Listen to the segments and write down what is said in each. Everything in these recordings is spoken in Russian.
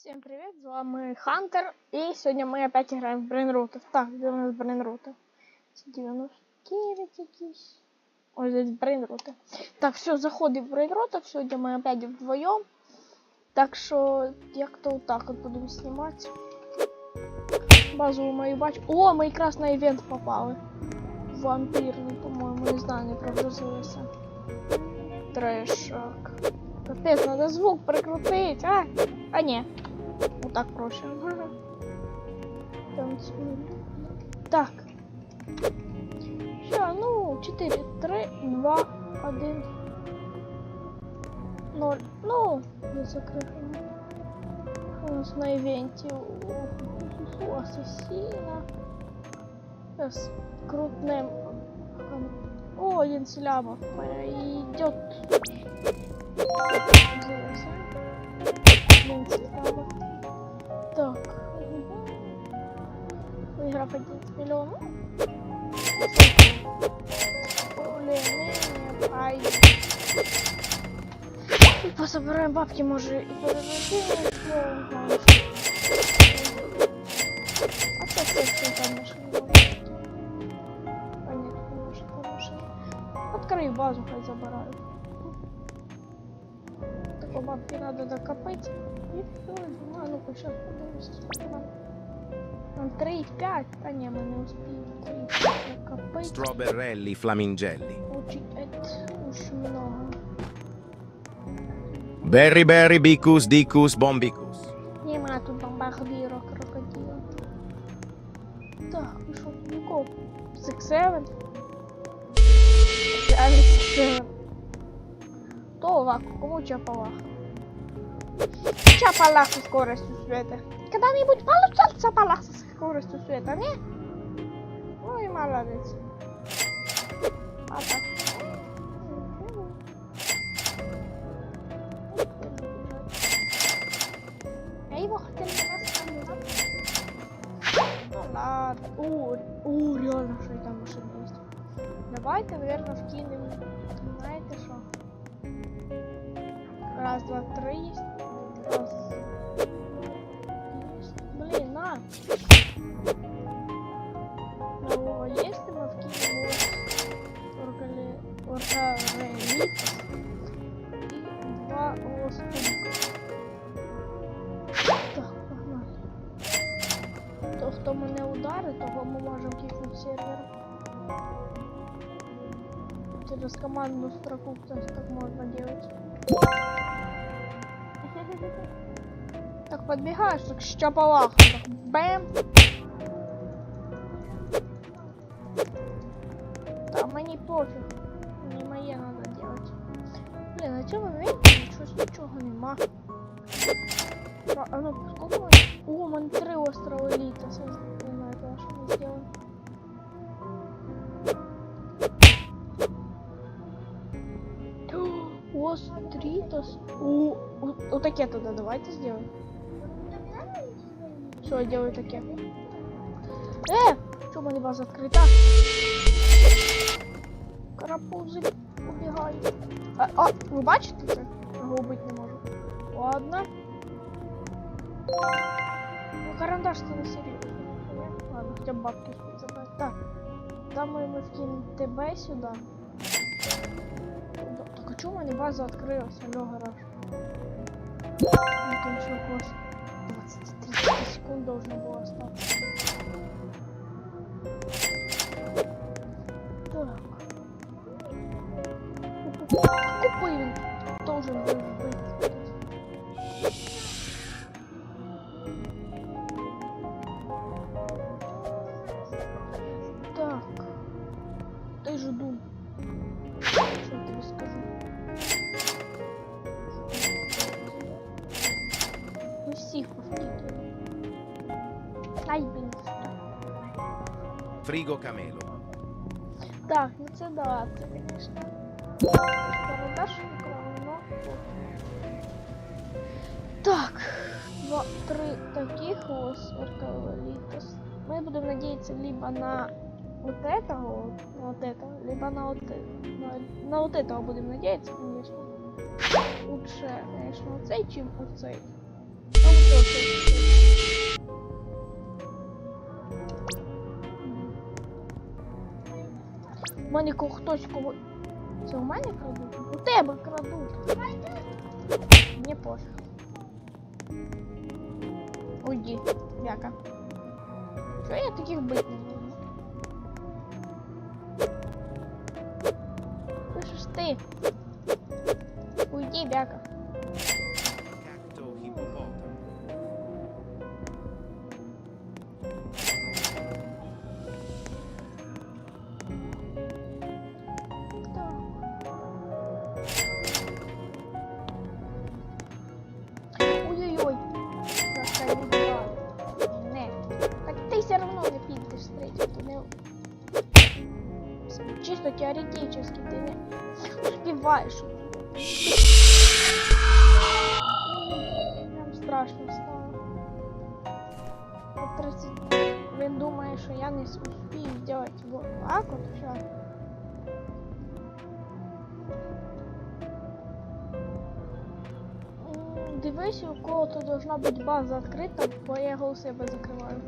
Всем привет, с вами Хантер, и сегодня мы опять играем в Брейнрутов. Так, где у нас Брейнруты? 99 якісь. Ой, здесь Брейнруты. Так, все, заходим в Брейнрутов, сегодня мы опять вдвоем. Так что, як-то вот так вот будем снимать. Базу мою бачу. О, мы якраз на ивент попали. Вампирный, по-моему, не знаю, не прогрузилися. Трешак. Капец, надо звук прикрутить, а? А не. Вот так проще. Танцуем. Так. Ща, ну, 4, 3, 2, 1, 0. Ну, не закрыто. У нас на ивенте у, у ассасина. Сейчас крутнем. О, один сляма пойдет. Блин, сляма. Так. Выиграв 11 миллионов. Более-менее пойдет. Пособираем бабки, может, и переродим. А це все, все там наши не может. А хороший. Открою базу, хоть забираю. Такой бабки надо докопать. И все, а ну-ка, сейчас подивимось. Там 3 5, а не, мы не успеем 3 5 докопать. Strawberrelli flamingelli. Очень это уж много. Berry berry bicus dicus bombicus. То лаку, кому чапалах? Чапалах со скоростью света. Когда-нибудь получал чапалах со скоростью света, не? Ну и молодец. А так. Я его хотел Ну ладно. О, о, реально, что там машина есть. Давайте, наверное, вкинем. Раз, два, три есть. Раз. Есть. Блин, на. Ну, если мы вкинем вот оргали... оргалелит и два лоскунка. Так, погнали. То, хто мене ударить, того ми можемо кикнути сервер. Через командную строку, кстати, подбегаешь, так щапалах, так бэм. Да, мне пофиг. Не моє надо делать. Блин, а чому ви нічого нічого нема? А, а ну, сколько мы? О, у мене три острова еліта. Це не знаю, куда, що ми зробимо. Остритос. О, вот, вот такие тогда давайте сделаем. Все, я делаю такие. Э! Что мене база открыта? Карапузи убігають. А, а, ви бачите це? Його убити не можу. Ладно. Ну, карандаш це не серйозно. Ладно, хоча б бабки забрати. Так. Думаю, ми вкинемо тебе сюди. Так а чому мене база відкрилась? Алло, гараж. Ну, конечно, класс. 23 секунд должно было остаться. Так. Он должен был Frigo camelo. Так, ну це да, це, конечно. Карандаш но... Так, два, три таких ос Аркавалитос. Мы будем надеяться либо на вот этого, вот, на вот этого, либо на вот, на, на вот этого будем надеяться, конечно. Лучше, конечно, оцей, чем оцей. Ну, вот У мене ко- хтось кого. Це у мене крадуть? У тебе крадуть. Мені пофіг. Уйди, бяка. Чого я таких бить не буду? Слышиш ти? Уйди, бяка. Успеваешь. Прям страшно стало. От 30... Він думає, що я не успію сделать вот так сейчас. М, Дивись, у кого-то должна бути база відкрита, бо я його у себе закриваю.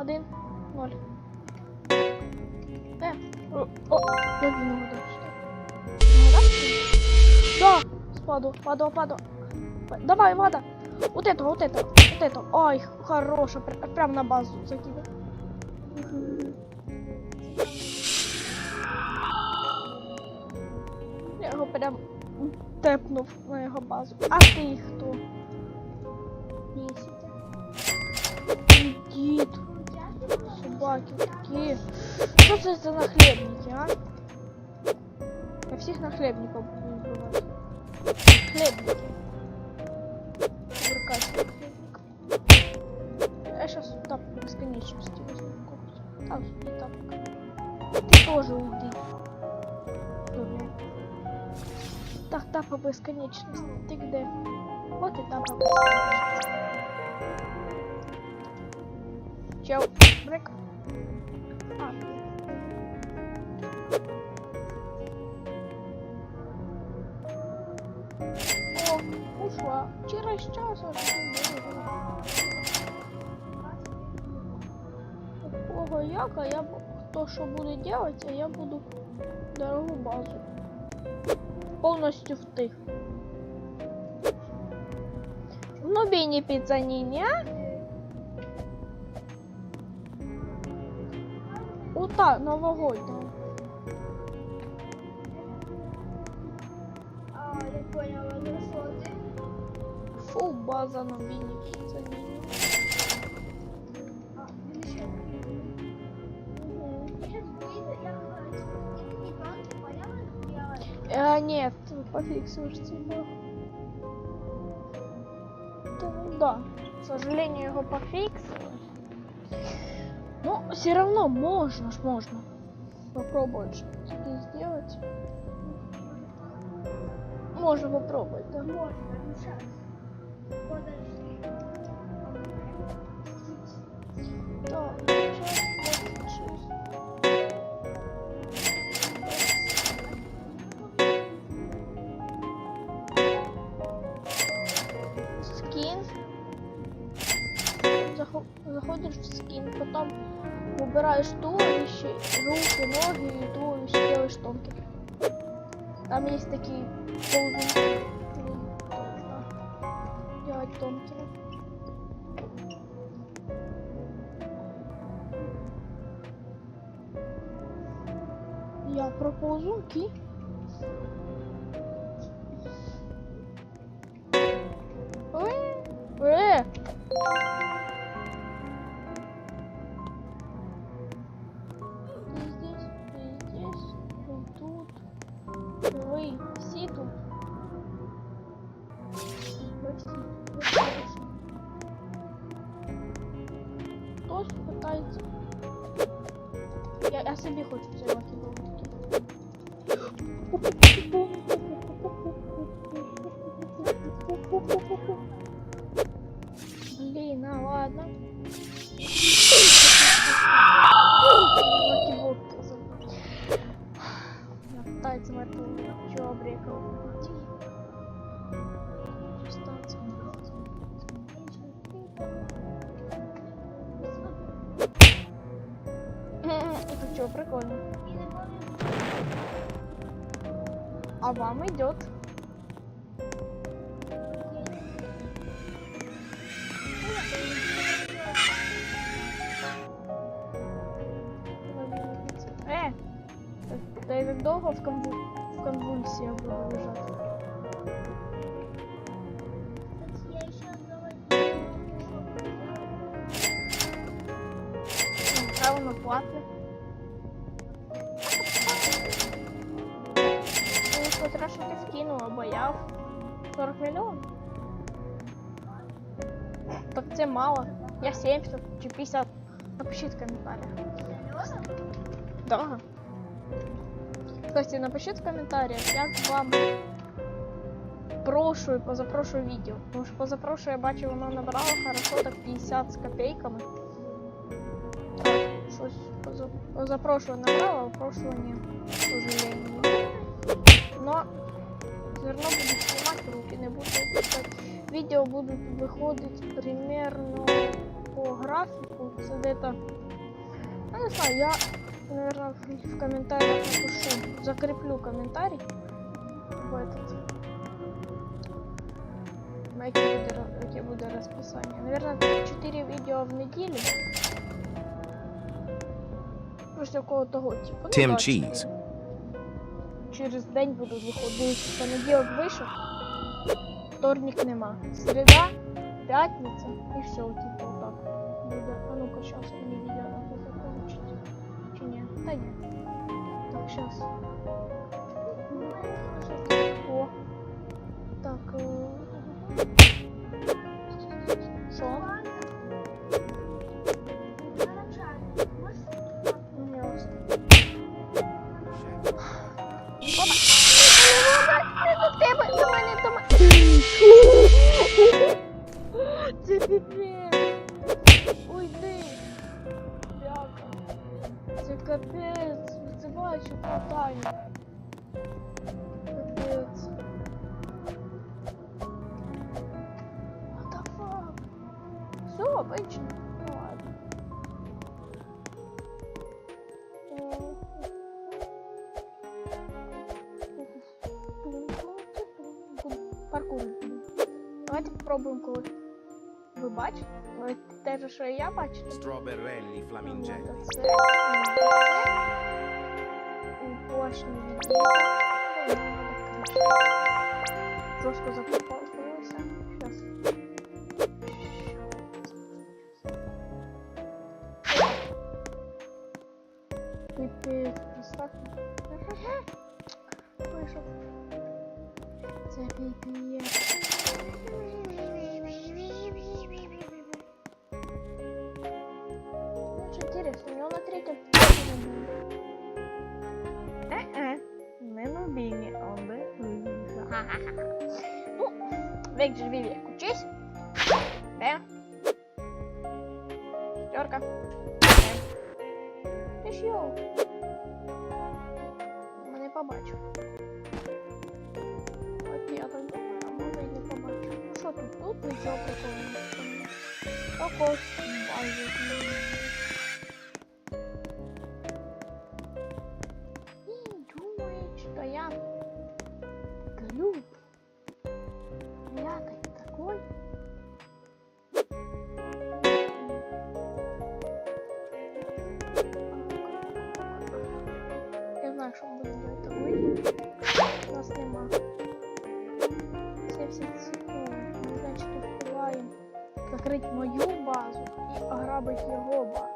один, ноль. Е, о, о, як він його дочитав? Да, спаду, паду, паду. Давай, Вада. Вот это, вот это, вот это. Ой, хорошо, пр- прям на базу закидывай. Я його прям тепнув на його базу. А ти хто? Бісите. Дід. Собаки такі. Що це за нахлебники, а? Я всіх нахлебників буду вбивати. Хлебники. Буркать хлебник. Я сейчас тап бесконечности возьму купить. Там не тапок. Ты тоже уйди. Дурень. Так, тапа бесконечности. Ты где? Вот и тапа бесконечности. чел. Брик. А. О, ушла. Через час аж Такого яка я хто що буде делать, а я буду дорогу базу. Полностью втих. Ну бей не пицца не, не? У та новогоднього. А, я поняла, ну що ти? Фу, база нубіні піцаніні. А, він ще. Я щас вийду, я говорю, ти мені банки поняла? Я А, нет, пофиксишь тебя. Да, ну да, к сожалению, его пофиксили. Но все равно можно можно попробовать что-то сделать. Можно попробовать, да. можна, ну щас. Подожди. Так, сейчас 26. Скин. Захо- Заходишь в скин, потом выбираешь туловище, руки, ноги и туловище делаешь тонким. Там есть такие. Нужно делать тонкими. Я про ползунки. Я, я собі хочу цей Та я як довго в, конву... в конвульсіях буду лежати. Я еще говорю. Ну, Хай воно платне. Ну, смотря, що ти вкинула, бо я в 40 мільйонів. Так це мало. Я 70 чи 50. Напишіть в коментарях. Да. Кстати, напишіть в коментарях, як вам прошлое і позапрошлое відео. Тому що позапрошлое я бачив, воно набрало хорошо так 50 з копейками. Щось поза... позапрошлое набрало, а прошлое ні. К сожалению. Но все равно буду снимать, руки не буду опускать. Відео будуть виходити примерно по графіку. Це где-то... Я не знаю, я, наверное, в, комментариях напишу, закреплю комментарий в этот. Буде, ро- яке буде розписання. Наверное, 4 відео в неділю. Щось такого того, типу. Ну, Tim да, Cheese. Через день будуть виходити. Понеділок вийшов, вторник нема. Середа, п'ятниця і все, типу, так. Буде. А ну-ка, зараз мені відео. Ні. Так, зараз. О. Так. е, же, що і я бачу. Strawberrelli flamingelli. Це, це. Упошні відділи. Трошки запропалося. Зараз. Ну, век живи век, учись. Э. Шестерка. Ти ж йоу. Мене побачив. От я так думаю, а може і не побачив. Ну що тут? Тут нічого прикольного. Також базу. 30 секунд. Ми, значит, успеваем закрыть мою базу и ограбить его базу.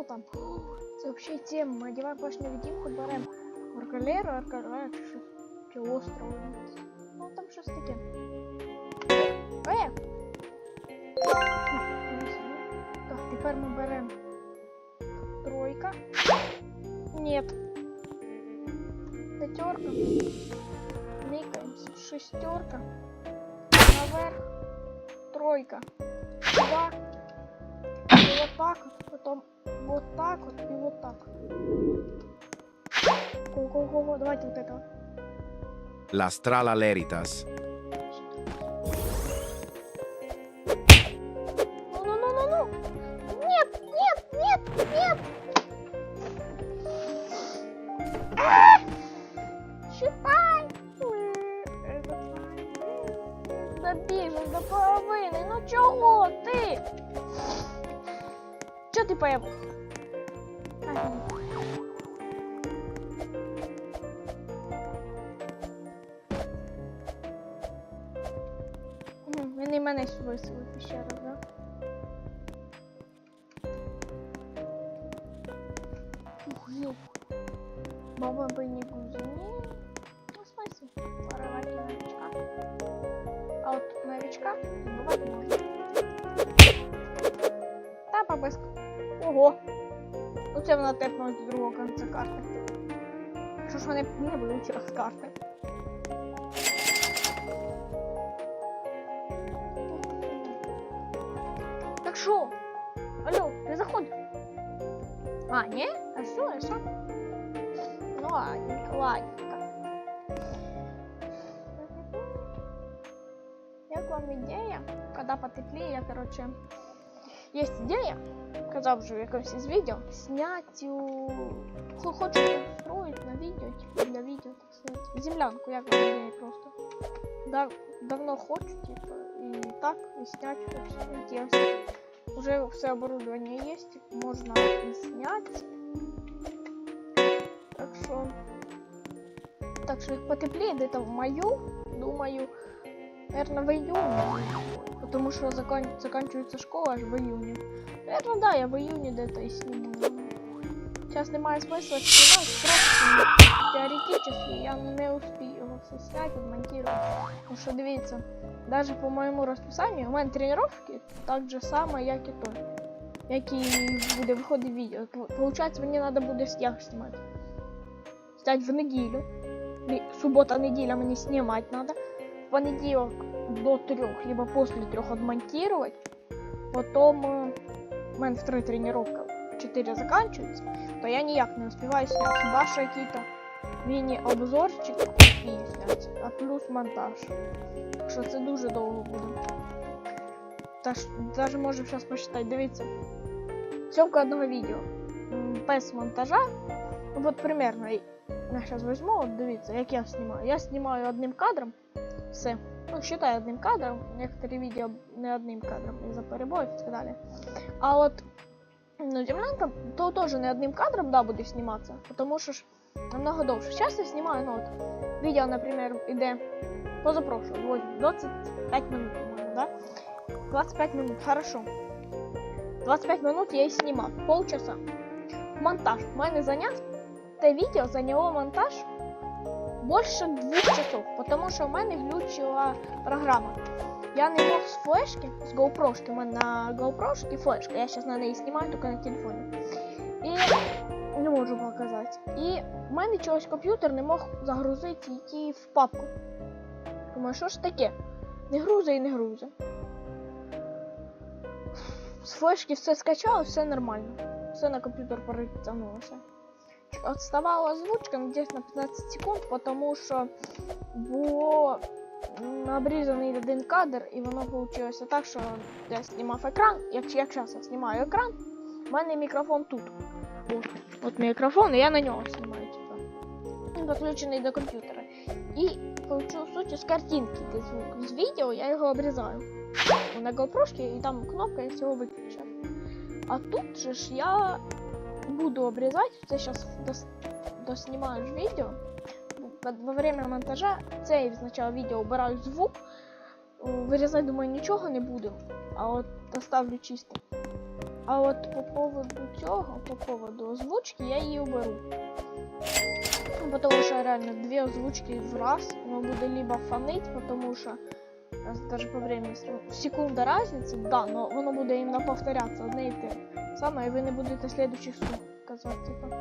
Невидимку там. Тема. Ми одягаємо вашу невидимку, беремо аркалеру, аркалеру, чи щось, чи остров. Ну, там щось таке. Е! Так, тепер ми беремо тройка. Нет. Пятерка. Никаемся. Шестерка. Наверх. Тройка. Два. Вот так. Потом вот так вот и вот так. Го-го-го-го. Давайте вот это. вот. La Strala Leritas. Ну-ну-ну-ну-ну. Нет, не гузни. Ну, в смысле? Воровать у новичка. А вот новичка бывать можно. Та побиска. Ого. Ну це вона тепнула з другого кінця карти. Що ж вони не вилетіли з карти? Так що? Алло, ти заходь. А, ні? А що, а що? Ну ладненько, ладненько. Як вам ідея? Когда потеплее, я, короче, есть идея, казав вже в якомусь із відео, снять у... Хо- Хочу устроить на видео, типа для видео, так сказать. Землянку, як вам ідея просто. Дав... Давно хочу, типа, и так, и снять все интересно. Уже все оборудование есть, можно и снять. Так що. Так що як потепліє где-то в маю, думаю, наверное, в июне. Потому что закон... заканчивается школа аж в июне. Наверное, да, я в июне где-то и сниму. Сейчас немає смысла снимать, просто теоретически я не успею його все снять, відмонтувати. Тому що дивіться, даже по моєму розписанню, у мене тренування так же само, як і той. Як і буде виходити відео. П- Получається, мені треба буде стяг знімати. Стять в неділю. Лі- Субота, неділя мені знімати треба. В понеділок до трьох, либо після трьох відмонтувати. Потім е, у мене в три тренування 4 закінчуються, то я ніяк не успіваю зняти. Хіба що який-то міні-обзорчик і зняти, а плюс монтаж. Так що це дуже довго буде. Та ж, даже можемо зараз посчитати, дивіться. Сьомка одного відео. М, Без монтажа. Ну, от примерно. і- Я зараз візьму, от дивіться, як я знімаю. Я знімаю одним кадром. Все. Ну, считай одним кадром. Некоторые видео не одним кадром из-за перебоев и так далее. А вот ну, землянка, то тоже не одним кадром, да, буде зніматися, потому що ж намного довше. Сейчас я знімаю, ну, от, відео, наприклад, іде позапрошлого, ось 25 минут, по-моему, да? 25 минут, хорошо. 25 минут я и снимал, полчаса. Монтаж. У мене занят, те відео зайняло монтаж більше двох часов, тому що в мене глючила програма. Я не мог з флешки, з GoPro, у мене на GoPro флешка, я зараз на неї знімаю, тільки на телефоні. І не можу показати. І в мене чогось комп'ютер не мог загрузити її в папку. Думаю, що ж таке? Не грузи і не грузи. З флешки все скачало, все нормально. Все на комп'ютер перетягнулося. Отставала озвучка ну, десь на 15 секунд, тому що було м, обрізаний один кадр, і воно вийшло так, що я знімав екран. Як, як зараз я знімаю екран, в мене мікрофон тут. От, от мікрофон, і я на нього знімаю. Типу. Він підключений до комп'ютера. І получу в суті з картинки, де звук. З відео я його обрізаю. На GoPro і там кнопка і всього виключаю. А тут же ж я буду обрезать. Це сейчас дос, доснимаю видео. Во- время монтажа цей сначала видео убираю звук, Вирізати, думаю, нічого не будемо, а от оставлю чисто. А от по поводу цього, по поводу озвучки, я її оберу. Ну, Потому що реально дві озвучки в раз, воно буде либо фонить, потому що даже по времени секунда разницы, да, но воно буде іменно повторятися одне і те саме, і ви не будете слідучих слов казати, типа.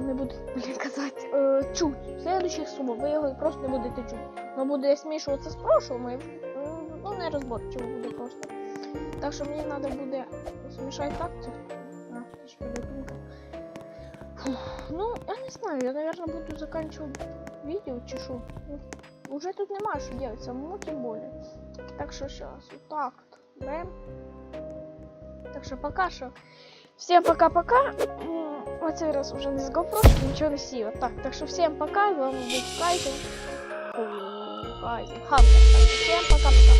Не будете, блін, казати, е, чуть. Слідучих слов, ви його просто не будете чути. Воно буде смішуватися з прошлым, і ну, не розборчиво буде просто. Так що мені треба буде змішати так це. Ну, я не знаю, я, наверное, буду заканчивать видео, що. Ну, уже тут нема що делать, самому тем более. Так що сейчас, вот так. Так що пока що. Всем пока-пока. М, Оцей раз уже не з GoPro, нічого не сіло. Так, так що всем пока, з вами був Кайзен. Кайзен, всем